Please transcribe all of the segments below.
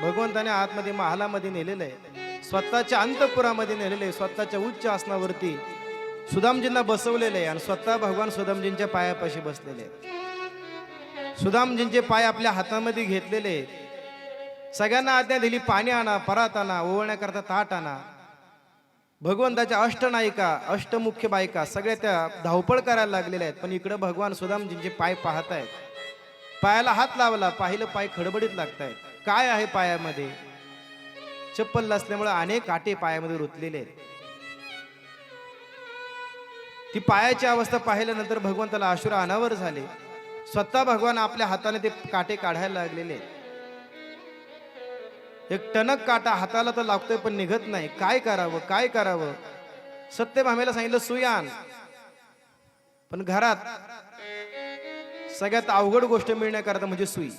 भगवंताने आतमध्ये महालामध्ये नेलेलं आहे. स्वतःच्या अंतपुरामध्ये नेलेलं आहे. स्वतःच्या उच्च आसनावरती सुदामजींना बसवलेलं आहे आणि स्वतः भगवान सुदामजींच्या पायापाशी बसलेले आहेत. सुदामजींचे पाय आपल्या हातामध्ये घेतलेले आहेत. सगळ्यांना आज्ञा दिली पाणी आणा परात आणा ओवळण्याकरता ताट आणा. भगवंताच्या अष्टनायिका अष्टमुख्य बायका सगळ्या त्या धावपळ करायला लागलेल्या आहेत. पण इकडं भगवान सुदामजींचे पाय पाहत आहेत पायाला हात लावला पाहिलं पाय खडबडीत लागतायत. काय आहे पायामध्ये? चप्पल नसल्यामुळे अनेक काटे पायामध्ये रुतलेले आहेत. ती पायाची अवस्था पाहिल्यानंतर भगवंताला आशुरा अनावर झाले. स्वतः भगवान आपल्या हाताने ते काटे काढायला लागलेले आहेत. एक टणक काटा हाताला तर लागतोय पण निघत नाही. काय करावं काय करावं? सत्यभामेला सांगितलं सुयान पण घरात सगळ्यात अवघड गोष्ट मिळण्याकरता म्हणजे सुई.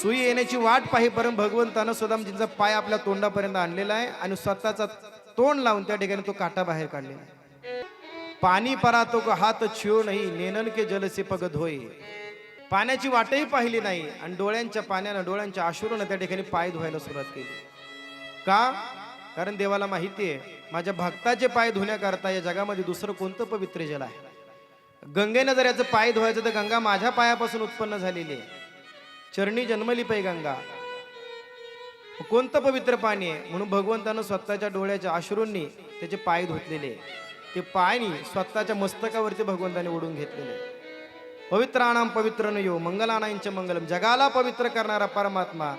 सुई येण्याची वाट पाहिपर्यंत भगवंतानं सुदामजींचा पाय आपल्या तोंडापर्यंत आणलेला आहे आणि स्वतःचा तोंड लावून त्या ठिकाणी तो काटा बाहेर काढलेला आहे. पाणी परातो को हात छिओ नाही नेनन के जलसे पगत होय पाण्याची वाटही पाहिली नाही आणि डोळ्यांच्या पाण्यानं डोळ्यांच्या आशुरानं त्या ठिकाणी पाय धुवायला सुरुवात केली. का? कारण देवाला माहिती आहे माझ्या भक्ताचे पाय धुण्याकरता या जगामध्ये दुसरं कोणतं पवित्र जल आहे? गंगेनं जर याचं पाय धुवायचं तर गंगा माझ्या पायापासून उत्पन्न झालेली आहे. चरणी जन्मली पै गंगा. कोणतं पवित्र पाणी आहे? म्हणून भगवंतानं स्वतःच्या डोळ्याच्या अश्रूंनी त्याचे पाय धुतलेले ते पाणी स्वतःच्या मस्तकावरती भगवंताने ओढून घेतलेले पवित्राणाम पवित्र यो मंगलानांचे मंगलम. जगाला पवित्र करणारा परमात्मा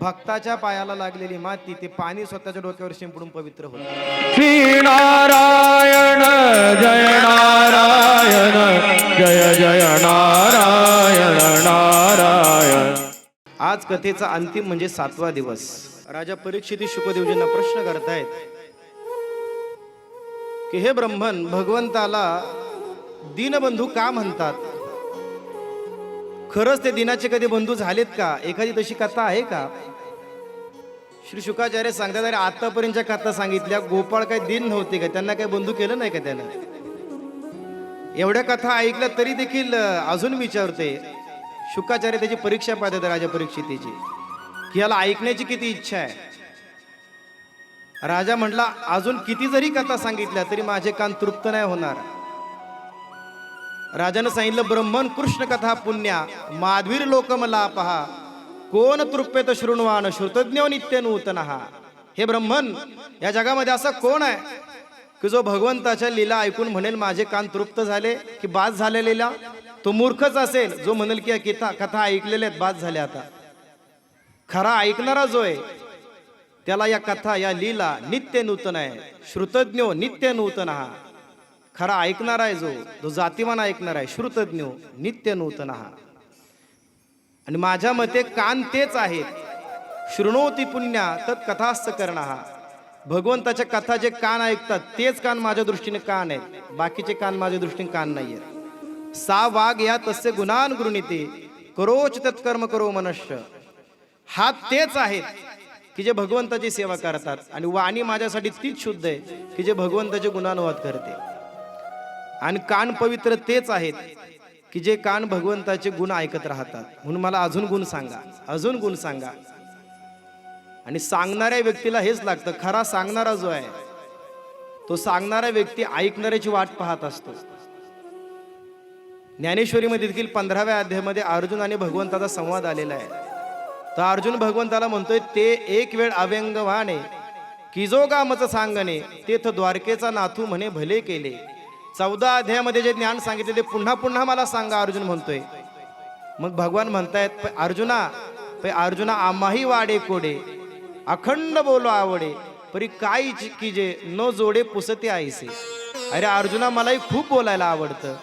भक्ताच्या पायाला लागलेली माती ते पाणी स्वतःच्या डोक्यावर शिंपडून पवित्र होतं. श्री नारायण जय नारायण जय जय नारायण नारायण. आज कथेचा अंतिम म्हणजे सातवा दिवस. राजा परीक्षिती शुकदेवजींना प्रश्न करतायत की हे ब्रह्मन भगवंताला दीनबंधू का म्हणतात? खरंच ते दिनाचे कधी बंधू झालेत का? एखादी तशी कथा आहे का? श्री शुकाचार्य सांगतात अरे आतापर्यंतच्या कथा सांगितल्या. गोपाळ काही दिन नव्हते का? त्यांना काही बंधू केलं नाही का त्यानं? एवढ्या कथा ऐकल्या तरी देखील अजून विचारते शुकाचार्य त्याची परीक्षा पाहतात राजा परीक्षितेची. की याला ऐकण्याची किती इच्छा आहे? राजा म्हटला अजून किती जरी कथा सांगितल्या तरी माझे कान तृप्त नाही होणार. राजानं सांगितलं ब्रह्मन कृष्ण कथा पुण्या माधवीर लोक मला पहा कोण तृप्यत शृणवान श्रुतज्ञ नित्य नूतन हा हे ब्रह्मन या जगामध्ये असं कोण आहे की जो भगवंताच्या लीला ऐकून म्हणेल माझे कान तृप्त झाले की बाद झाले लीला? तो मूर्खच असेल जो म्हणेल की या किता कथा ऐकलेल्या आहेत बाद झाल्या आता. खरा ऐकणारा जो आहे त्याला या कथा या लीला नित्य नूतन आहे श्रुतज्ञ नित्य नूतन हा खरा ऐकणार आहे जो जो जातीमान ऐकणार आहे. श्रुतज्ञ नित्य नूतन हा आणि माझ्या मते कान तेच आहेत. शृणोती पुण्या तत् कथास्त करणं. हा भगवंताच्या कथा जे कान ऐकतात तेच कान माझ्या दृष्टीने कान आहेत. बाकीचे कान माझ्या दृष्टीने कान नाही आहेत सा वाघ या तस्य गुणान गृणीते करोच तत्कर्म करो मनुष्य हा तेच आहेत की जे भगवंताची सेवा करतात. आणि वाणी माझ्यासाठी तीच शुद्ध आहे की जे भगवंताचे गुणानुवाद करते. आणि कान पवित्र तेच आहेत की जे कान भगवंताचे गुण ऐकत राहतात. म्हणून मला अजून गुण सांगा अजून गुण सांगा. आणि सांगणाऱ्या व्यक्तीला हेच लागतं खरा सांगणारा जो आहे तो सांगणारा व्यक्ती ऐकणाऱ्याची वाट पाहत असतो. ज्ञानेश्वरीमध्ये देखील पंधराव्या अध्यायामध्ये अर्जुन आणि भगवंताचा संवाद आलेला आहे. तर अर्जुन भगवंताला म्हणतोय ते एक वेळ अव्यंग वाणे की जो गामच सांगणे तेथ द्वारकेचा नाथू म्हणे भले केले. चौदा अध्यायामध्ये जे ज्ञान सांगितले ते पुन्हा पुन्हा मला सांगा अर्जुन म्हणतोय. मग भगवान म्हणतायत अर्जुना पै अर्जुना आम्हाही वाडे कोडे. अखंड बोलो आवडे. परी काय की जे न जोडे पुसते आईसे. अरे अर्जुना मलाही खूप बोलायला आवडतं.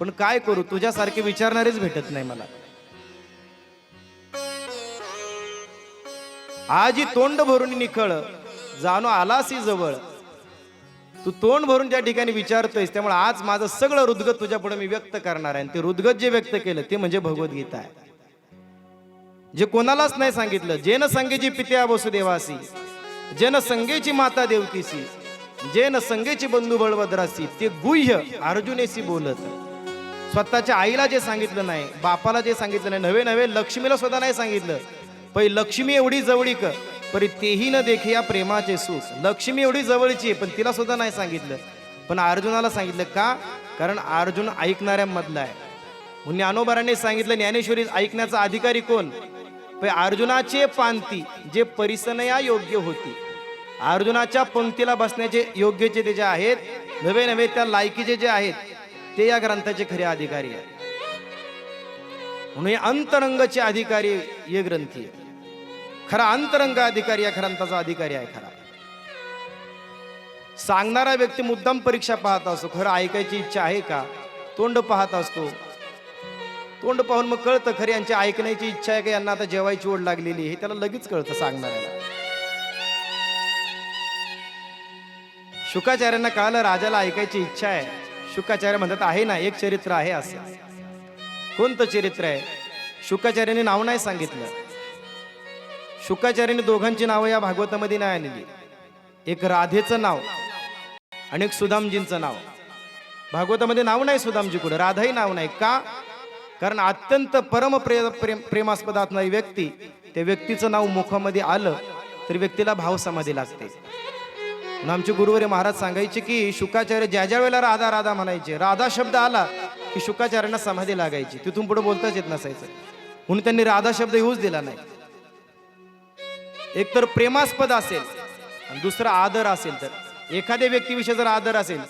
पण काय करू तुझ्यासारखे विचारणारेच भेटत नाही मला. आजी तोंड भरून निखळ जाणो आलासी जवळ. तू तोंड भरून त्या ठिकाणी विचारतोयस त्यामुळे आज माझं सगळं हृदगत तुझ्या पुढे मी व्यक्त करणार आहे. आणि ते हृदगत जे व्यक्त केलं ते म्हणजे भगवद्गीता आहे. जे कोणालाच नाही सांगितलं जे न संगेची पित्या वसुदेवासी जे न संगेची माता देवतीसी जे न संगेची बंधू बळभद्रासी ते गुह्य अर्जुनेशी बोलत. स्वतःच्या आईला जे सांगितलं नाही बापाला जे सांगितलं नाही नवे नवे लक्ष्मीला सुद्धा नाही सांगितलं. पै लक्ष्मी एवढी जवळीक परी तेही न देखे या प्रेमाचे सुख लक्ष्मी एवढी जवळची आहे पण तिला सुद्धा नाही सांगितलं. पण अर्जुनाला सांगितलं का? कारण अर्जुन ऐकणाऱ्यांमधला आहे. म्हणून ज्ञानोबारांनी सांगितलं ज्ञानेश्वरी ऐकण्याचा अधिकारी कोण? अर्जुनाचे पांती जे परिसनया योग्य होती. अर्जुनाच्या पंक्तीला बसण्याचे योग्यचे ते जे आहेत नवे नवे त्या लायकीचे जे आहेत ते या ग्रंथाचे खरे अधिकारी आहेत. म्हणून हे अंतरंगचे अधिकारी हे ग्रंथी आहे खरा अंतरंग अधिकारी या ग्रंथाचा अधिकारी आहे खरा. सांगणारा व्यक्ती मुद्दाम परीक्षा पाहत असतो खरं ऐकायची इच्छा आहे का? तोंड पाहत असतो. तोंड पाहून मग कळतं खरं यांची ऐकण्याची इच्छा आहे का? यांना आता जेवायची ओढ लागलेली हे त्याला लगेच कळतं सांगणाऱ्याला. शुकाचार्यांना कळालं राजाला ऐकायची इच्छा आहे. शुकाचार्य म्हणतात आहे ना एक चरित्र आहे असं. कोणतं चरित्र आहे? शुकाचार्याने नाव नाही सांगितलं. शुकाचार्याने दोघांची नावं या भागवतामध्ये नाही आणली. एक राधेचं नाव आणि एक सुदामजींचं नाव. भागवतामध्ये नाव नाही सुदामजी कुठं? राधाही नाव नाही. का? कारण अत्यंत परम प्रे प्रेम प्रेमास्पद असणारी व्यक्ती त्या व्यक्तीचं नाव मुखामध्ये आलं तर व्यक्तीला भाव समाधी लागते. म्हणून आमचे गुरुवारी महाराज सांगायचे की शुकाचार्य ज्या ज्या वेळेला राधा राधा म्हणायचे राधा शब्द आला की शुकाचार्यांना समाधी लागायची. तिथून पुढे बोलताच येत नसायचं. म्हणून त्यांनी राधा शब्द येऊच दिला नाही. एक तर प्रेमास्पद असेल आणि दुसरा आदर असेल तर. एखाद्या व्यक्तीविषयी जर आदर असेल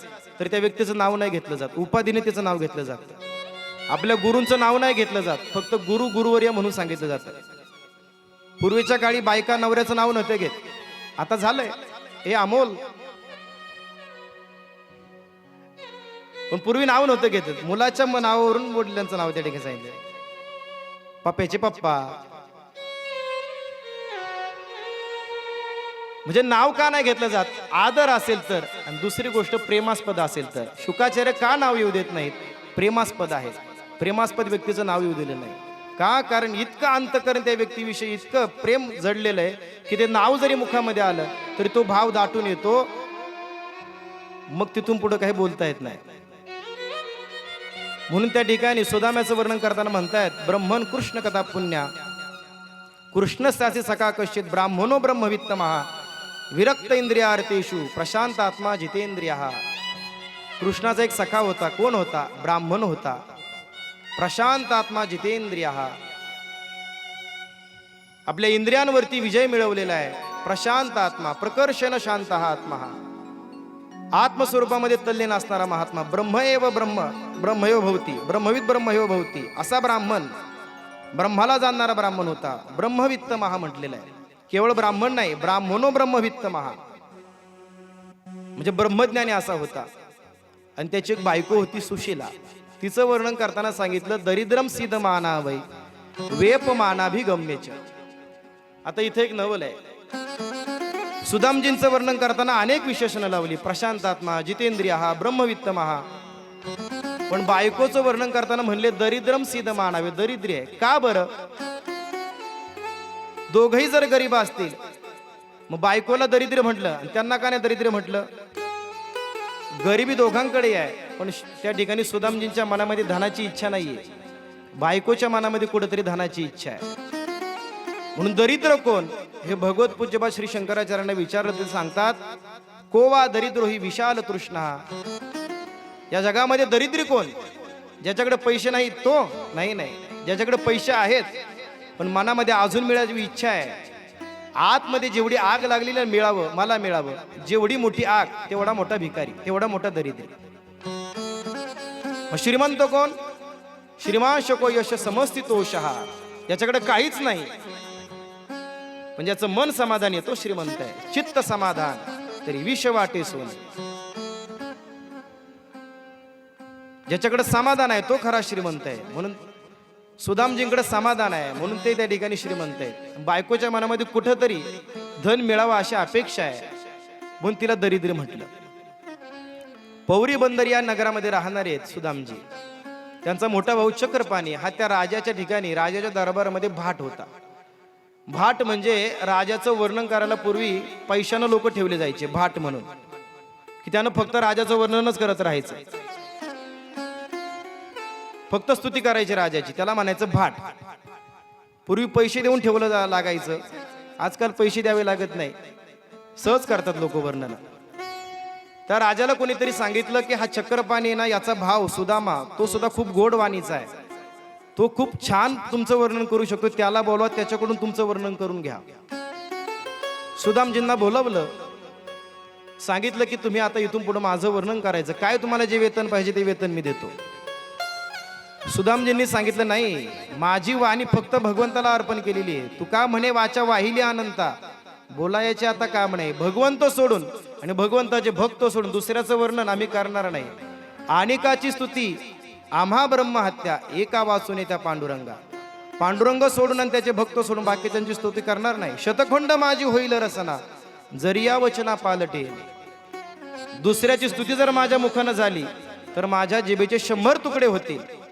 तर त्या व्यक्तीचं नाव नाही घेतलं जात. उपाधीने त्याचं नाव घेतलं जातं. आपल्या गुरूंचं नाव नाही घेतलं जात. फक्त गुरु गुरुवर्य म्हणून सांगितलं जातं. पूर्वीच्या काळी बायका नवऱ्याचं नाव नव्हते घेत. आता झालंय. हे अमोल. पण पूर्वी नाव नव्हतं घेत. मुलाच्या नावावरून वडिलांचं नाव त्या ठिकाणी सांगितलं पप्प्याचे पप्पा म्हणजे नाव का नाही घेतलं जात? आदर असेल तर. आणि दुसरी गोष्ट प्रेमास्पद असेल तर. शुकाचार्य का नाव येऊ देत नाहीत? प्रेमास्पद आहे प्रेमास्पद व्यक्तीचं नाव येऊ दिलं नाही. का? कारण इतकं अंतकरण त्या व्यक्तीविषयी इतकं प्रेम जडलेलं आहे की ते नाव जरी मुखामध्ये आलं तरी तो भाव दाटून येतो. मग तिथून पुढे काही बोलता येत नाही. म्हणून त्या ठिकाणी सुदाम्याचं वर्णन करताना म्हणतायत ब्रह्मन कृष्ण कथा पुण्या. कृष्ण सखा कश्चित ब्राह्मणो ब्रह्मवित्त महा विरक्त इंद्रियार्थेशु प्रशांत आत्मा जितेंद्रिय। कृष्णाचा एक सखा होता कोण होता? ब्राह्मण होता। प्रशांत आत्मा जितेंद्रिय। आपल्या इंद्रियांवरती विजय मिळवलेला आहे। प्रशांत आत्मा प्रकर्षण शांत हा आत्मा। हा आत्मस्वरूपामध्ये तल्लीन असणारा महात्मा ब्रह्म एव ब्रह्म ब्रह्मयो भवती ब्रह्मविद ब्रह्मयो भवती असा ब्राह्मण ब्रह्माला जाणणारा ब्राह्मण होता। ब्रह्मवित्त महा म्हटलेला आहे। केवळ ब्राह्मण नाही ब्राह्मणो ब्रह्मवित्त महा. म्हणजे ब्रह्मज्ञानी असा होता. आणि त्याची एक बायको होती सुशीला. तिचं वर्णन करताना सांगितलं दरिद्रम सिद्ध मानावै वेप मानाभिगम्यच आता इथे एक नवल आहे. सुदामजींचं वर्णन करताना अनेक विशेषणं लावली. प्रशांत आत्मा जितेंद्रिय हा ब्रह्मवित्त महा. पण बायकोचं वर्णन करताना म्हणले दरिद्रम सिद्ध मानावे दरिद्री आहे. का बरं? दोघही जर गरीब असतील मग बायकोला दरिद्र म्हटलं आणि त्यांना का नाही दरिद्र म्हटलं? गरिबी दोघांकडे आहे पण त्या ठिकाणी सुदामजींच्या मनामध्ये धनाची इच्छा नाहीये. बायकोच्या मनामध्ये कुठेतरी धनाची इच्छा आहे. म्हणून दरिद्र कोण? हे भगवत पूज्यबा श्री शंकराचार्यांना विचारलं ते सांगतात कोवा दरिद्रो ही विशाल तृष्णा. या जगामध्ये दरिद्री कोण? ज्याच्याकडे पैसे नाही तो? नाही नाही. ज्याच्याकडे पैसे आहेत पण मनामध्ये अजून मिळायची इच्छा आहे. आतमध्ये जेवढी आग लागलेली ना मिळावं मला मिळावं. जेवढी मोठी आग तेवढा मोठा भिकारी तेवढा मोठा दरिद्री. श्रीमंत कोण? श्रीमान शको यश समस्थितोषहा याच्याकडे काहीच नाही. पण ज्याचं मन समाधान येतो श्रीमंत आहे. चित्त समाधान. तरी विष वाटे सोन. ज्याच्याकडे समाधान आहे तो खरा श्रीमंत आहे. म्हणून सुदामजींकडे समाधान आहे म्हणून ते त्या ठिकाणी श्रीमंत आहेत. बायकोच्या मनामध्ये कुठंतरी धन मिळावा अशी अपेक्षा आहे. म्हणून तिला दरिद्र म्हटलं. पौरी बंदर या नगरामध्ये राहणारे आहेत सुदामजी. त्यांचा मोठा भाऊ चक्रपाणी हा त्या राजाच्या ठिकाणी राजाच्या दरबारामध्ये भाट होता. भाट म्हणजे राजाचं वर्णन करायला पूर्वी पैशानं लोक ठेवले जायचे भाट म्हणून. की त्यानं फक्त राजाचं वर्णनच करत राहायचं. फक्त स्तुती करायची राजाची त्याला म्हणायचं भाट. पूर्वी पैसे देऊन ठेवलं जा- लागायचं. आजकाल पैसे द्यावे लागत नाही. सहज करतात लोक वर्णन. त्या राजाला कोणीतरी सांगितलं की हा चक्रपाणी आहे ना याचा भाव सुदामा तो सुद्धा खूप गोड वाणीचा आहे. तो खूप छान तुमचं वर्णन करू शकतो त्याला बोलवा त्याच्याकडून तुमचं वर्णन करून घ्या. सुदामजींना बोलवलं. सांगितलं की तुम्ही आता इथून पुढे माझं वर्णन करायचं. काय तुम्हाला जे वेतन पाहिजे ते वेतन मी देतो. सुदामजींनी सांगितलं नाही माझी वाणी फक्त भगवंताला अर्पण केलेली आहे. तू का म्हणे वाचा वाहिली अनंता. बोलायचे आता काम नाही. भगवंत सोडून आणि भगवंताचे भक्त सोडून दुसऱ्याचं वर्णन आम्ही करणार नाही. अनेकाची स्तुती आम्हा ब्रह्महत्या एका वाचून त्या पांडुरंगा. पांडुरंग सोडून आणि त्याचे भक्त सोडून बाकीच्यांची स्तुती करणार नाही. शतखंड माझी होईल रसना जरी या वचना पालटे. दुसऱ्याची स्तुती जर माझ्या मुखानं झाली तर माझ्या जिबेचे शंभर तुकडे होतील.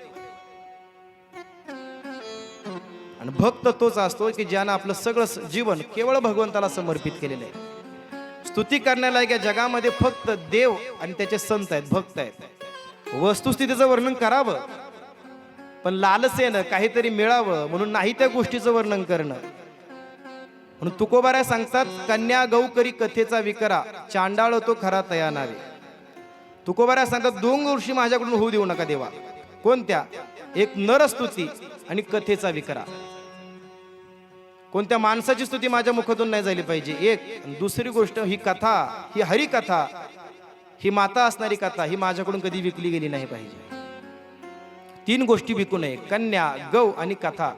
आणि भक्त तोच असतो की ज्यानं आपलं सगळं जीवन केवळ भगवंताला समर्पित केलेलं आहे. स्तुती करण्याला या जगामध्ये फक्त देव आणि त्याचे संत आहेत भक्त आहेत. वस्तुस्थितीचं वर्णन करावं पण लालसेनं काहीतरी मिळावं म्हणून नाही त्या गोष्टीचं वर्णन करणं. म्हणून तुकोबाऱ्या सांगतात कन्या गौ करी कथेचा विकरा चांडाळ तो खरा तया नावे. तुकोबाऱ्या सांगतात दोन गोष्टी माझ्याकडून होऊ देऊ नका देवा. कोणत्या? एक नरस्तुती आणि कथेचा विकरा. कोणत्या माणसाची स्तुती माझ्या मुखातून नाही झाली पाहिजे? एक. दुसरी गोष्ट ही कथा ही हरिकथा ही माता असणारी कथा ही माझ्याकडून कधी विकली गेली नाही पाहिजे. तीन गोष्टी विकू नये. कन्या गौ आणि कथा.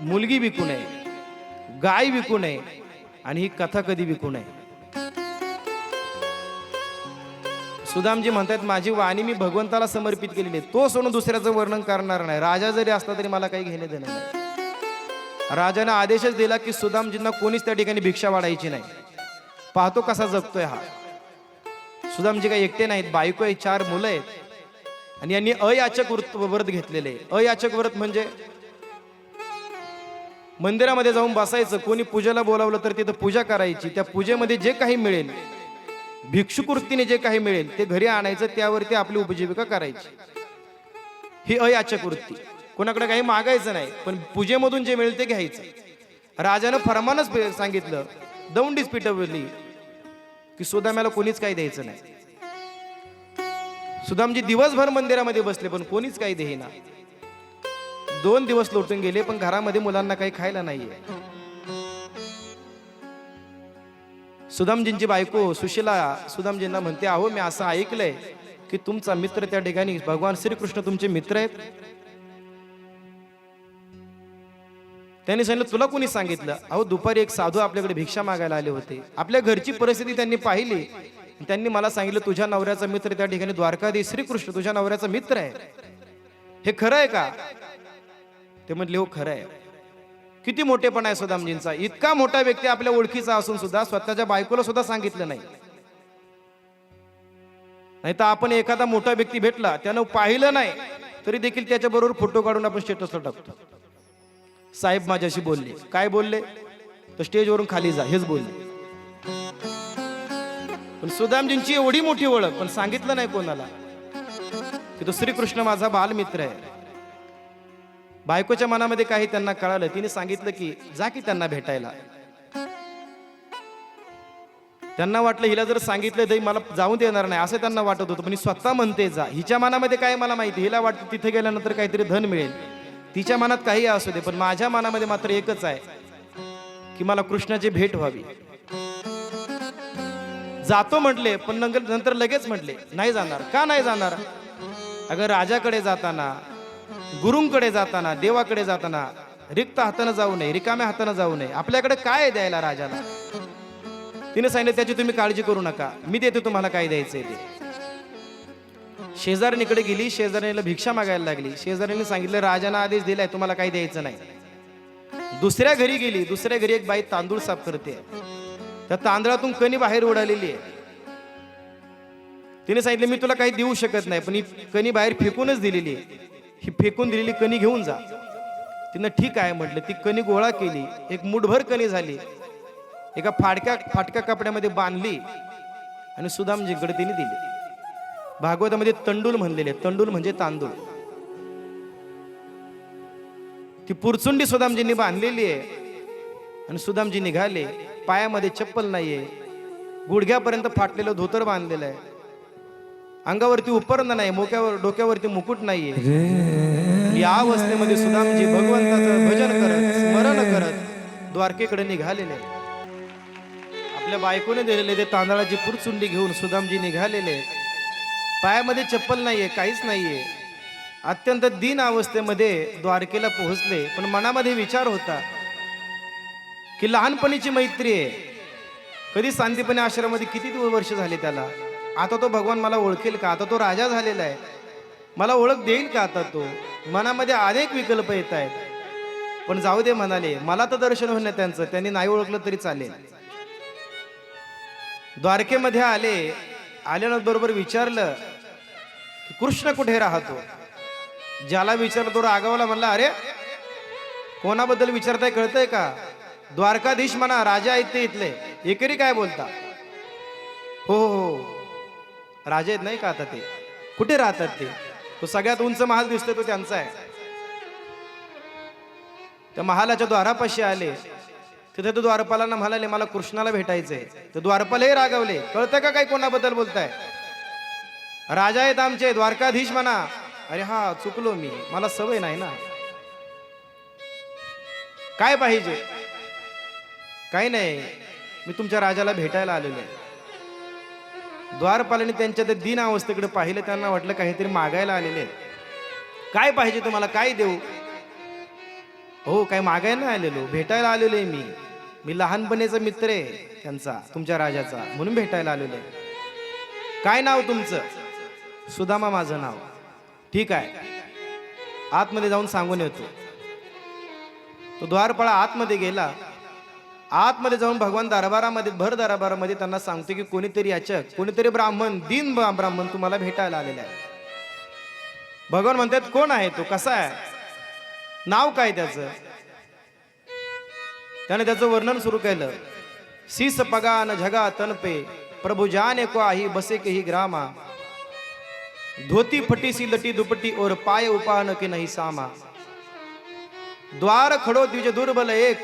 मुलगी विकू नये. गाय विकू नये. आणि ही कथा कधी विकू नये. सुदामजी म्हणतात माझी वाणी मी भगवंताला समर्पित केलेली आहे. तो सोडून दुसऱ्याचं वर्णन करणार नाही. राजा जरी असला तरी मला काही घेणे देणार नाही. राजाने आदेशच दिला की सुदामजींना कोणीच त्या ठिकाणी भिक्षा वाढायची नाही. पाहतो कसा जगतोय हा. सुदामजी काही एकटे नाहीत बायको आहे चार मुलं आहेत. आणि यांनी अयाचक व्रत व्रत घेतलेले आहे. अयाचक व्रत म्हणजे मंदिरामध्ये जाऊन बसायचं कोणी पूजेला बोलावलं तर तिथं पूजा करायची. त्या पूजेमध्ये जे काही मिळेल भिक्षुकृतीने जे काही मिळेल ते घरी आणायचं त्यावरती आपली उपजीविका करायची. ही अयाचक वृत्ती. कोणाकडे काही मागायचं नाही पण पूजेमधून जे मिळेल ते घ्यायचं. राजानं फरमानच सांगितलं दौंडीच पिटवली की सुदाम्याला कोणीच काही द्यायचं नाही. सुदामजी दिवसभर मंदिरामध्ये बसले पण कोणीच काही देईना. दोन दिवस लोटून गेले पण घरामध्ये मुलांना काही खायला नाहीये. सुदामजींची बायको सुशिला सुदामजींना म्हणते अहो मी असं ऐकलंय की तुमचा मित्र त्या ठिकाणी भगवान श्रीकृष्ण तुमचे मित्र आहेत त्यांनी सांगितलं तुला कोणी सांगितलं? अहो दुपारी एक साधू आपल्याकडे भिक्षा मागायला आले होते. आपल्या घरची परिस्थिती त्यांनी पाहिली. त्यांनी मला सांगितलं तुझ्या नवऱ्याचा मित्र त्या ठिकाणी द्वारकाधीश श्रीकृष्ण तुझ्या नवऱ्याचा मित्र आहे. हे खरं आहे का? ते म्हटले हो खरं आहे. किती मोठेपणा आहे सुदामजींचा. इतका मोठा व्यक्ती आपल्या ओळखीचा असून सुद्धा स्वतःच्या बायकोला सुद्धा सांगितलं नाही. नाही तर आपण एखादा मोठा व्यक्ती भेटला त्यानं पाहिलं नाही तरी देखील त्याच्याबरोबर फोटो काढून आपण स्टेटसला टाकतो. साहेब माझ्याशी बोलले. काय बोलले? तर स्टेजवरून खाली जा हेच बोलले. पण सुदामजींची एवढी मोठी ओळख पण सांगितलं नाही कोणाला. की तो श्रीकृष्ण माझा बालमित्र आहे. बायकोच्या मनामध्ये काही त्यांना कळालं तिने सांगितलं की जा की त्यांना भेटायला. त्यांना वाटलं हिला जर सांगितलं तरी मला जाऊन देणार नाही असं त्यांना वाटत होतं पण स्वतः म्हणते जा. हिच्या मनामध्ये काय मला माहिती हिला वाटतं तिथे गेल्यानंतर काहीतरी धन मिळेल. तिच्या मनात काही असू दे पण माझ्या मनामध्ये मात्र एकच आहे की मला कृष्णाची भेट व्हावी. जातो म्हटले पण नंतर नंतर लगेच म्हटले नाही जाणार. का नाही जाणार? अगं राजाकडे जाताना गुरुंकडे जाताना देवाकडे जाताना रिक्त हातानं जाऊ नये रिकाम्या हातानं जाऊ नये. आपल्याकडे काय आहे द्यायला राजाला? तिने सांगितलं त्याची तुम्ही काळजी करू नका. मी देते तुम्हाला काय द्यायचंय ते. शेजारणीकडे गेली शेजारणीला भिक्षा मागायला लागली. शेजारणीने सांगितलं राजाना आदेश दिलाय तुम्हाला काही द्यायचं नाही. दुसऱ्या घरी गेली. दुसऱ्या घरी एक बाई तांदूळ साफ करते. त्या तांदळातून कणी बाहेर उडालेली आहे. तिने सांगितलं मी तुला काही देऊ शकत नाही पण ही कणी बाहेर फेकूनच दिलेली आहे. ही फेकून दिलेली कणी घेऊन जा. तिनं ठीक आहे म्हटलं. ती कणी गोळा केली. एक मुठभर कणी झाली. एका फाडक्या फाटक्या कपड्यामध्ये बांधली आणि सुदामजींकडे तिने दिली. भागवतामध्ये तंडूल म्हणलेले तंडूल म्हणजे तांदूळ. ती पुरचुंडी सुदामजींनी बांधलेली आहे. आणि सुदामजी निघाले. पायामध्ये चप्पल नाहीये. गुडघ्यापर्यंत फाटलेलं धोतर बांधलेलं आहे. अंगावरती उपरंद नाही मोक्यावर डोक्यावरती मुकुट नाहीये. या अवस्थेमध्ये सुदामजी भगवंताचं भजन करत स्मरण करत द्वारकेकडे निघालेले. आहेत. आपल्या बायकोने दिलेले ते तांदळाची पुरचुंडी घेऊन सुदामजी निघालेले. आहेत. पायामध्ये चप्पल नाहीये काहीच नाहीये. अत्यंत दीन अवस्थेमध्ये द्वारकेला पोहोचले पण मनामध्ये विचार होता की लहानपणीची मैत्री आहे. कधी सांदीपणे आश्रमामध्ये किती वर्ष झाले त्याला? आता तो भगवान मला ओळखेल का? आता तो राजा झालेला आहे. मला ओळख देईल का आता तो? मनामध्ये अनेक विकल्प येत आहेत. पण जाऊ दे म्हणाले मला तर दर्शन होणं त्यांचं. त्यांनी नाही ओळखलं तरी चालेल. द्वारकेमध्ये आले आल्यानंतर बरोबर विचारलं की कृष्ण कुठे राहतो? ज्याला विचारलं तो रागावला म्हणला अरे कोणाबद्दल विचारताय कळतंय का? द्वारकाधीश म्हणा राजा आहेत ते इथले. एकेरी काय बोलता? हो हो हो. राजा आहेत नाही का आता ते? कुठे राहतात ते? तो सगळ्यात उंच महाल दिसतोय तो त्यांचा आहे. त्या महालाच्या द्वारापाशी आले. तिथे तो द्वारपालांना म्हणाले मला कृष्णाला भेटायचंय. तर द्वारपालही रागवले. कळतं का काय कोणाबद्दल बोलताय? राजा आहेत आमचे द्वारकाधीश म्हणा. अरे हा चुकलो मी. मला सवय नाही ना. काय पाहिजे? काही नाही. मी तुमच्या राजाला भेटायला आलेलो आहे. द्वारपालाने त्यांच्या त्या दिन अवस्थेकडे पाहिलं त्यांना वाटलं काहीतरी मागायला आलेले काय पाहिजे तुम्हाला? काय देऊ? हो काय मागायला नाही आलेलो. भेटायला आलेलो आहे मी. मी लहानपणीचा मित्र आहे त्यांचा तुमच्या राजाचा. म्हणून भेटायला आलेलो आहे. काय नाव तुमचं? सुदामा माझं नाव. ठीक आहे. आतमध्ये जाऊन सांगून येतो. तो द्वारपाळा आतमध्ये गेला. आतमध्ये जाऊन भगवान दरबारामध्ये भर दरबारामध्ये त्यांना सांगतो की कोणीतरी याचक कोणीतरी ब्राह्मण दिन ब्राह्मण तुम्हाला भेटायला आलेला आहे. भगवान म्हणतात कोण आहे तो? कसा आहे? नाव काय त्याचं? त्याने त्याचं वर्णन सुरू केलं. शीस पगान झगा तनपे प्रभु जाने को आही बसे के ही ग्रामा धोती फटी सी लटी दुपट्टी और पाय उपान के नहीं सामा। द्वार खडो द्विज दुर्बल एक।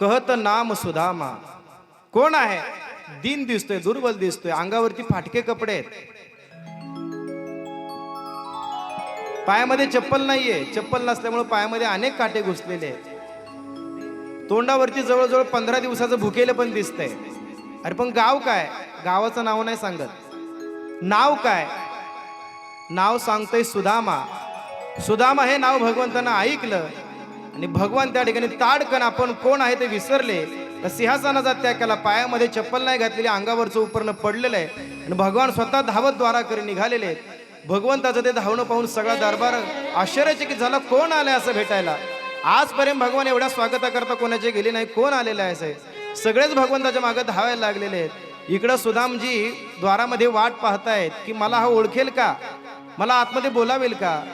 कहत नाम सुदामा। कोण आहे? दिन दिसतोय दुर्बल दिसतोय अंगावरती फाटके कपडे आहेत। पायामध्ये चप्पल नाहीये चप्पल नसल्यामुळे पायामध्ये अनेक काटे घुसलेले आहेत। तोंडावरती जवळजवळ पंधरा दिवसाचं भुकेलं पण दिसतंय। अरे पण गाव काय? गावाचं नाव नाही सांगत. नाव काय? नाव सांगतोय सुदामा. सुदामा हे नाव भगवंतानं ऐकलं आणि भगवान त्या ठिकाणी ताडकन आपण कोण आहे ते विसरले. तर सिंहासनाचा त्याग केला. पायामध्ये चप्पल नाही घातलेली अंगावरचं उपरणं पडलेलं आहे. आणि भगवान स्वतः धावत द्वाराकडे निघालेले आहेत. भगवंताचं ते धावणं पाहून सगळा दरबार आश्चर्यचकित झाला. कोण आलाय असं भेटायला? आजपर्यंत भगवान एवढ्या स्वागताकरता कोणाचे गेले नाही. कोण आलेलं आहे असं? सगळेच भगवंताच्या मागे धावायला लागलेले आहेत. इकडं सुदामजी द्वारामध्ये वाट पाहतायत की मला हा ओळखेल का? मला आतमध्ये बोलावेल का?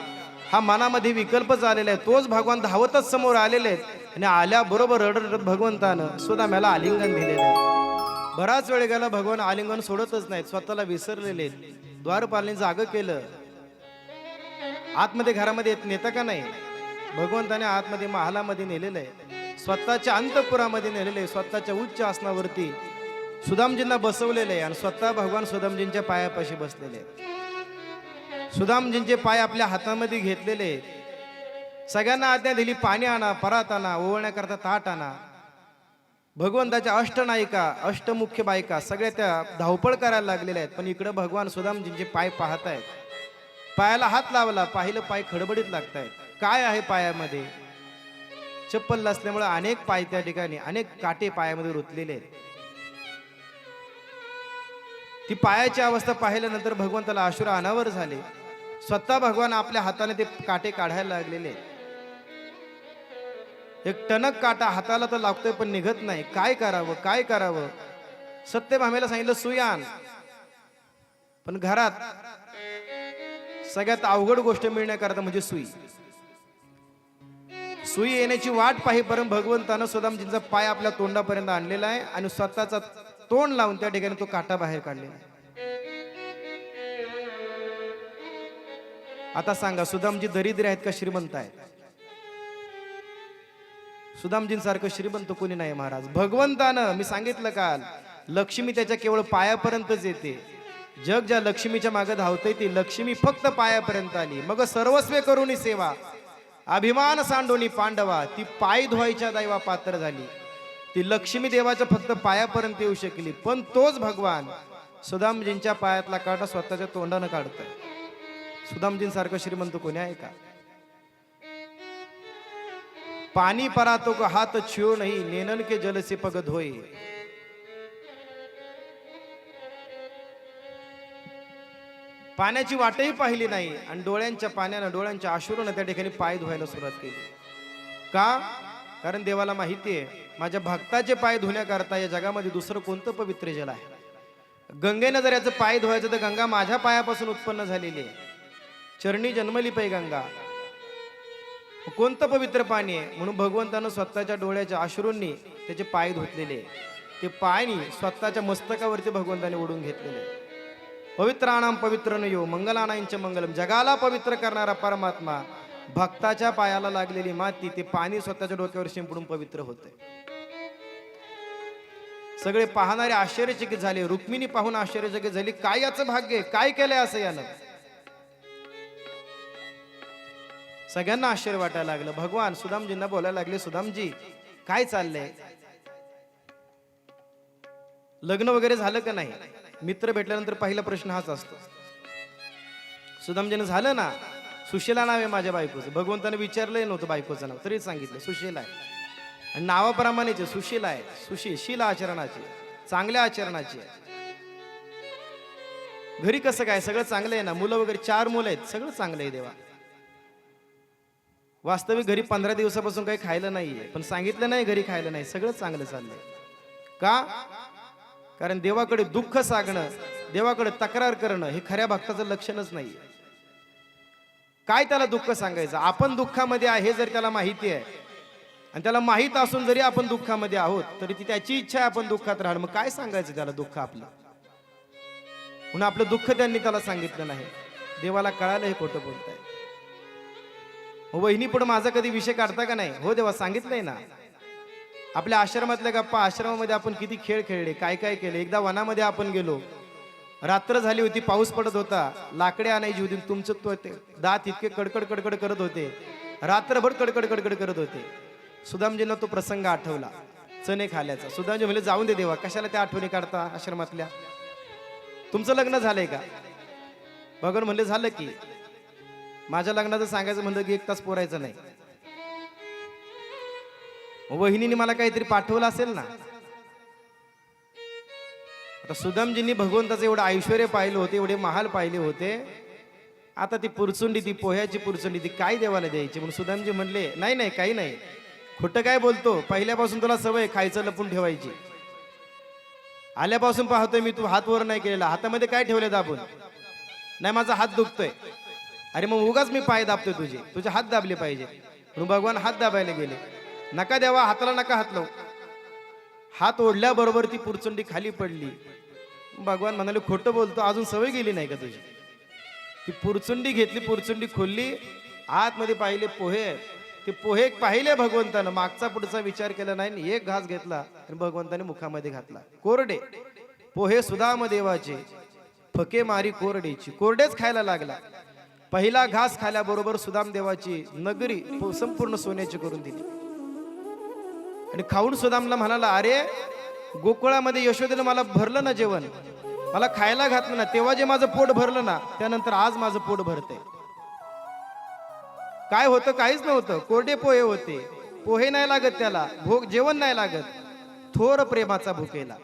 हा मनामध्ये विकल्पच आलेला आहे. तोच भगवान धावतच समोर आलेले आहेत. आणि आल्याबरोबर रडत भगवंतानं सुदाम्याला आलिंगन दिलेलं आहे. बराच वेळ गेला भगवान आलिंगन सोडतच नाहीत. स्वतःला विसरलेले आहेत. द्वारपालने जाग केलं. आतमध्ये घरामध्ये येत नेता का नाही? भगवंताने आतमध्ये महालामध्ये नेलेलं आहे. स्वतःच्या अंतपुरामध्ये नेलेले स्वतःच्या उच्च आसनावरती सुदामजींना बसवलेलं आहे आणि स्वतः भगवान सुदामजींच्या पायापाशी बसलेले आहेत. सुदामजींचे पाय आपल्या हातामध्ये घेतलेले आहेत. सगळ्यांना आज्ञा दिली पाणी आणा परात आणा ओवळण्याकरता ताट आणा. भगवंताच्या अष्टनायिका अष्टमुख्य बायका सगळ्या त्या धावपळ करायला लागलेल्या आहेत. पण इकडं भगवान सुदामजींचे पाय पाहत आहेत पायाला हात लावला पाहिलं पाय खडबडीत लागतायत. काय आहे पायामध्ये? चप्पल नसल्यामुळे अनेक पाय त्या ठिकाणी अनेक काटे पायामध्ये रुतलेले आहेत. ती पायाची अवस्था पाहिल्यानंतर भगवंताला आशुर अनावर झाले. स्वतः भगवान आपल्या हाताने ते काटे काढायला लागलेले एक टणक काटा हाताला तर लागतोय पण निघत नाही. काय करावं काय करावं? सत्यभामेला सांगितलं सुयान. पण घरात सगळ्यात अवघड गोष्ट मिळण्याकरता म्हणजे सुई. सुई येण्याची वाट पाहिपर्यंत भगवंतानं सुदामजींचा पाय आपल्या तोंडापर्यंत आणलेला आहे आणि स्वतःचा तोंड लावून त्या ठिकाणी तो काटा बाहेर काढलेला आहे. आता सांगा सुदामजी दरिद्र आहेत का श्रीमंत आहेत? सुदामजींसारखं श्रीमंत कोणी नाही महाराज. भगवंतानं मी सांगितलं काल लक्ष्मी त्याच्या केवळ पायापर्यंतच येते. जग ज्या लक्ष्मीच्या मागे धावतंय ती लक्ष्मी फक्त पायापर्यंत आली. मग सर्वस्वे करून सेवा. अभिमान सांडोनी पांडवा ती पाय धुवायच्या दैवा पात्र झाली. ती लक्ष्मी देवाच्या फक्त पायापर्यंत येऊ शकली पण तोच भगवान सुदामजींच्या पायातला काटा स्वतःच्या तोंडानं काढतोय. सुदामजींसारखं श्रीमंत कोणी आहे का? पानी परातो तो हात छिओ नाही नेनन के जलसे पग पाण्याची वाटही पाहिली नाही. आणि डोळ्यांच्या पाण्यानं डोळ्यांच्या आशुरानं त्या ठिकाणी पाय धुवायला सुरुवात केली. का? कारण देवाला माहिती आहे माझ्या भक्ताचे पाय धुण्याकरता या जगामध्ये दुसरं कोणतं पवित्र जल आहे? गंगेनं जर याचं पाय धुवायचं तर गंगा माझ्या पायापासून उत्पन्न झालेली आहे. चरणी जन्मली पै गंगा. कोणतं पवित्र पाणी आहे? म्हणून भगवंतानं स्वतःच्या डोळ्याच्या अश्रूंनी त्याचे पाय धुतलेले ते पाणी स्वतःच्या मस्तकावरती भगवंताने ओढून घेतलेले आहे. पवित्राणाम पवित्र यो मंगलानांचे मंगलम जगाला पवित्र करणारा परमात्मा भक्ताच्या पायाला लागलेली माती ते पाणी स्वतःच्या डोक्यावर शिंपडून पवित्र होते सगळे पाहणारे आश्चर्यचकित झाले. रुक्मिणी पाहून आश्चर्यचकित झाली. काय याचं भाग्य? काय केलंय असं यानं? सगळ्यांना आश्चर्य वाटायला लागलं. भगवान सुदामजींना बोलायला लागले सुदामजी काय चाललंय? लग्न वगैरे झालं का नाही? मित्र भेटल्यानंतर पहिला प्रश्न हाच असतो. सुदामजीनं झालं ना? सुशीला नाव आहे माझ्या बायकोचं. भगवंताने विचारलंय नव्हतं बायकोचं नाव. तरी सांगितलं सुशीला आहे. आणि नावाप्रमाणेच सुशील सुशीला आहे. सुशी शील आचरणाची चांगल्या आचरणाची घरी कसं काय? सगळं चांगलं आहे ना? मुलं वगैरे चार मुलं आहेत. सगळं चांगलं आहे देवा. वास्तविक घरी पंधरा दिवसापासून काही खायला नाहीये. पण सांगितलं नाही घरी खायला नाही. सगळं चांगलं चाललंय. का? कारण देवाकडे दुःख सागणं देवाकडे तक्रार करणं हे खऱ्या भक्ताचं लक्षणच नाही काय त्याला दुःख सांगायचं? आपण दुःखामध्ये आहे हे जर त्याला माहिती आहे. आणि त्याला माहीत असून जरी आपण दुःखामध्ये आहोत तरी ती त्याची इच्छा आहे आपण दुःखात राहणं. मग काय सांगायचं त्याला दुःख आपलं? म्हणून आपलं दुःख त्यांनी त्याला सांगितलं नाही. देवाला कळालं हे खोटं बोलताय. हो वहिनी पण माझा कधी विषय काढता का नाही? हो देवा सांगितलंय ना. आपल्या आश्रमातल्या गप्पा आश्रमामध्ये आपण किती खेळ खेळले काय काय केले? एकदा वनामध्ये आपण गेलो. रात्र झाली होती पाऊस पडत होता. लाकडे आणायची होती तुमचं तो ते दात इतके कडकड कडकड करत होते. रात्रभर कडकड कडकड करत होते. सुदामजींना तो प्रसंग आठवला चणे खाल्याचा. सुदामजी म्हणजे जाऊन दे देवा कशाला त्या आठवणी काढता आश्रमातल्या? तुमचं लग्न झालंय का? भगवान म्हणले झालं की. माझ्या लग्नाचं सांगायचं म्हणलं की एक तास पोरायचं नाही. वहिनीने मला काहीतरी पाठवलं असेल ना? आता सुदामजींनी भगवंताचं एवढं ऐश्वर पाहिलं होते एवढे महाल पाहिले होते. आता ती पुरचुंडी ती पोह्याची पुरचुंडी ती काय देवाला द्यायची? म्हणून सुदामजी म्हणले नाही नाही काही नाही. खोटं काय बोलतो? पहिल्यापासून तुला सवय खायचं लपून ठेवायची. आल्यापासून पाहतोय मी तू हात वर नाही केलेला. हातामध्ये काय ठेवले दाबून? नाही माझा हात दुखतोय. अरे मग उगाच मी पाय दाबतोय तुझे. तुझे हात दाबले पाहिजे. म्हणून भगवान हात दाबायला गेले. नका देवा हाताला नका हात लावू हात ओढल्याबरोबर ती पुरचुंडी खाली पडली. भगवान म्हणाले खोटं बोलतो अजून सवय गेली नाही का तुझी? ती पुरचुंडी घेतली पुरचुंडी खोलली. आतमध्ये पाहिले पोहे ते पोहे पाहिले भगवंतानं. मागचा पुढचा विचार केला नाही आणि एक घास घेतला आणि भगवंताने मुखामध्ये घातला. कोरडे. पोहे सुदाम देवाचे. फके मारी कोरडेची. कोरडेच खायला लागला. पहिला घास खाल्याबरोबर सुदाम देवाची नगरी संपूर्ण सोन्याची करून दिली. आणि खाऊन सुदामला म्हणाला अरे गोकुळामध्ये यशोदेनं मला भरलं ना जेवण. मला खायला घातलं ना. तेव्हा जे माझं पोट भरलं ना त्यानंतर आज माझं पोट भरते काय होतं? काहीच नव्हतं. कोरडे पोहे होते. पोहे नाही लागत त्याला. भोग जेवण नाही लागत. थोर प्रेमाचा भुकेला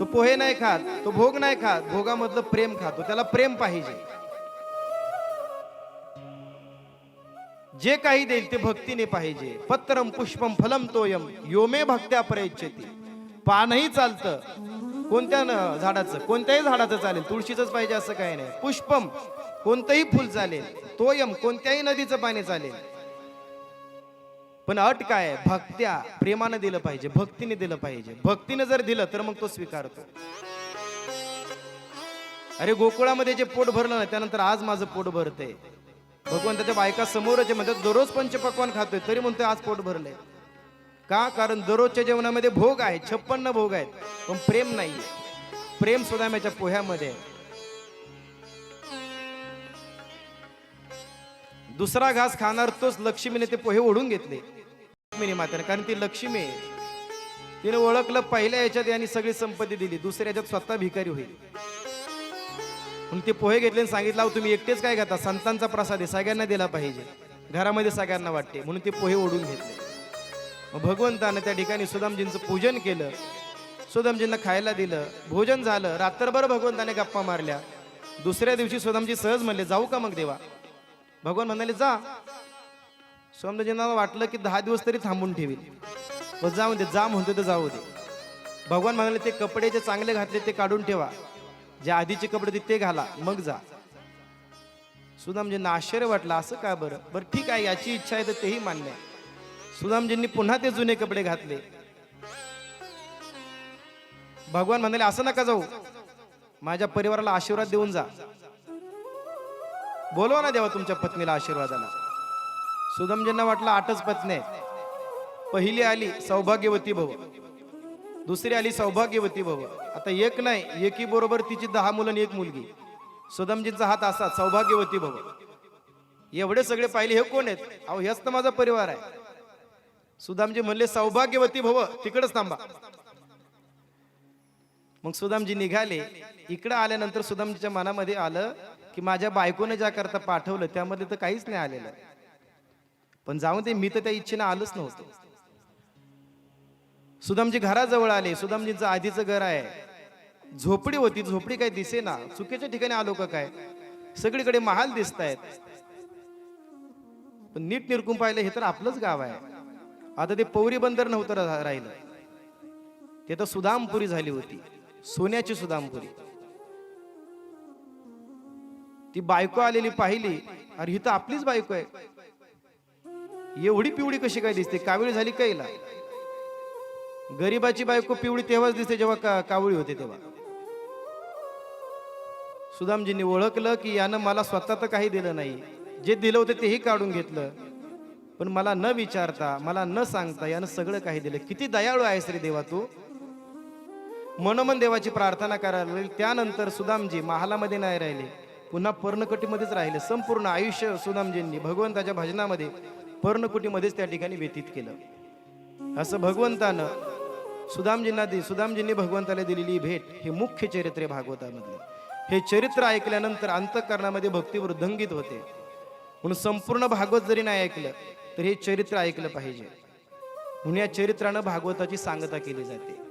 तो पोहे नाही खात तो भोग नाही खात. भोगामधलं प्रेम खातो. त्याला प्रेम पाहिजे. जे काही देईल ते भक्तीने पाहिजे. पत्रम पुष्पम फलम तोयम. योमे भक्त्या प्रयच्छती पानही चालतं. कोणत्या झाडाचं? कोणत्याही झाडाचं चालेल. तुळशीच पाहिजे असं काही नाही. पुष्पम कोणतंही फुल चालेल. तोयम कोणत्याही नदीचं पाणी चालेल. पण अट काय? भक्त्या प्रेमानं दिलं पाहिजे. भक्तीने दिलं पाहिजे. भक्तीने जर दिलं तर मग तो स्वीकारतो. अरे गोकुळामध्ये जे पोट भरलं ना त्यानंतर आज माझं पोट भरतंय. भगवंताच्या बायका समोरच म्हणतात दररोज पंचपक्वान खातोय तरी म्हणतोय आज पोट भरलंय. का? कारण दररोजच्या जेवणामध्ये भोग आहे छप्पन्न भोग आहेत पण प्रेम नाही प्रेम सुदाम्याच्या पोह्यामध्ये दुसरा घास खाणार तोच लक्ष्मीने ते पोहे ओढून घेतले. लक्ष्मीने मात्र कारण ती लक्ष्मी आहे. तिने ओळखलं पहिल्या याच्यात यांनी सगळी संपत्ती दिली दुसऱ्या याच्यात स्वतः भिकारी होईल. म्हणून ते पोहे घेतले आणि सांगितलं "अहो, तुम्ही एकटेच काय खाता? संतांचा प्रसाद आहे सगळ्यांना दिला पाहिजे. घरामध्ये सगळ्यांना वाटते. म्हणून ते पोहे ओढून घेतले. मग भगवंतानं त्या ठिकाणी सुदामजींचं पूजन केलं. सुदामजींना खायला दिलं. भोजन झालं. रात्रभर भगवंताने गप्पा मारल्या. दुसऱ्या दिवशी सुदामजी सहज म्हणले जाऊ का मग देवा? भगवान म्हणाले जा. सुदामजींना वाटलं की दहा दिवस तरी थांबून ठेवील पण जाऊ दे जा म्हणतो तर जाऊ दे. भगवान म्हणाले ते कपडे जे चांगले घातले ते काढून ठेवा. जे आधीचे कपडे होते ते घाला मग जा. सुदामजींना आश्चर्य वाटलं असं का बरं? बरं ठीक आहे याची इच्छा आहे तर तेही मान्य आहे. सुदामजींनी पुन्हा ते जुने कपडे घातले. भगवान म्हणाले असं नका जाऊ. माझ्या परिवाराला आशीर्वाद देऊन जा. बोलवा ना देवा तुमच्या पत्नीला आशीर्वादाला. सुदामजींना वाटलं आठच पत्नी आहेत पहिली आली सौभाग्यवती भव. दुसरी आली सौभाग्यवती भव आता एक नाही एकी बरोबर तिची दहा मुलं आणि एक मुलगी. सुदामजींचा हात असा सौभाग्यवती भव एवढे सगळे पाहिले हे कोण आहेत? अहो हेच तर माझा परिवार आहे. सुदामजी म्हणले सौभाग्यवती भव तिकडच थांबा. मग सुदामजी निघाले. इकडं आल्यानंतर सुदामजीच्या मनामध्ये आलं की माझ्या बायकोने ज्या करता पाठवलं त्यामध्ये तर काहीच नाही आलेलं. पण जाऊन ते मी तर त्या इच्छेनं आलोच नव्हतो. सुदामजी घराजवळ आले. सुदामजींचं आधीचं घर आहे. झोपडी होती. झोपडी काय दिसे ना चुकीच्या ठिकाणी आलो का काय? सगळीकडे महाल दिसत आहेत पण नीट निरकून पाहिलं हे तर आपलंच गाव आहे. आता ते पौरी बंदर नव्हतं राहिलं. ते तर सुदामपुरी झाली होती. सोन्याची सुदामपुरी. ती बायको आलेली पाहिली. अरे ही तर आपलीच बायको आहे. एवढी पिवळी कशी काय दिसते? कावळी झाली कैला गरीबाची बायको पिवळी तेव्हाच दिसते जेव्हा का कावळी होते तेव्हा. सुदामजींनी ओळखलं की यानं मला स्वतः तर काही दिलं नाही. जे दिलं होतं तेही काढून घेतलं. पण मला न विचारता मला न सांगता यानं सगळं काही दिलं. किती दयाळू आहेस रे देवा तू. मनोमन देवाची प्रार्थना करायला लागली. त्यानंतर सुदामजी महालामध्ये नाही राहिले. पुन्हा पर्णकुटीमध्येच राहिले. संपूर्ण आयुष्य सुदामजींनी भगवंताच्या भजनामध्ये पर्णकुटीमध्येच त्या ठिकाणी व्यतीत केलं. असं भगवंतानं सुदामजींना दि सुदामजींनी भगवंताला दिलेली भेट हे मुख्य चरित्र आहे भागवतामधले. हे चरित्र ऐकल्यानंतर अंतकरणामध्ये भक्ती वृद्धंगित होते. म्हणून संपूर्ण भागवत जरी नाही ऐकलं तर हे चरित्र ऐकलं पाहिजे. म्हणून या चरित्रानं भागवताची सांगता केली जाते.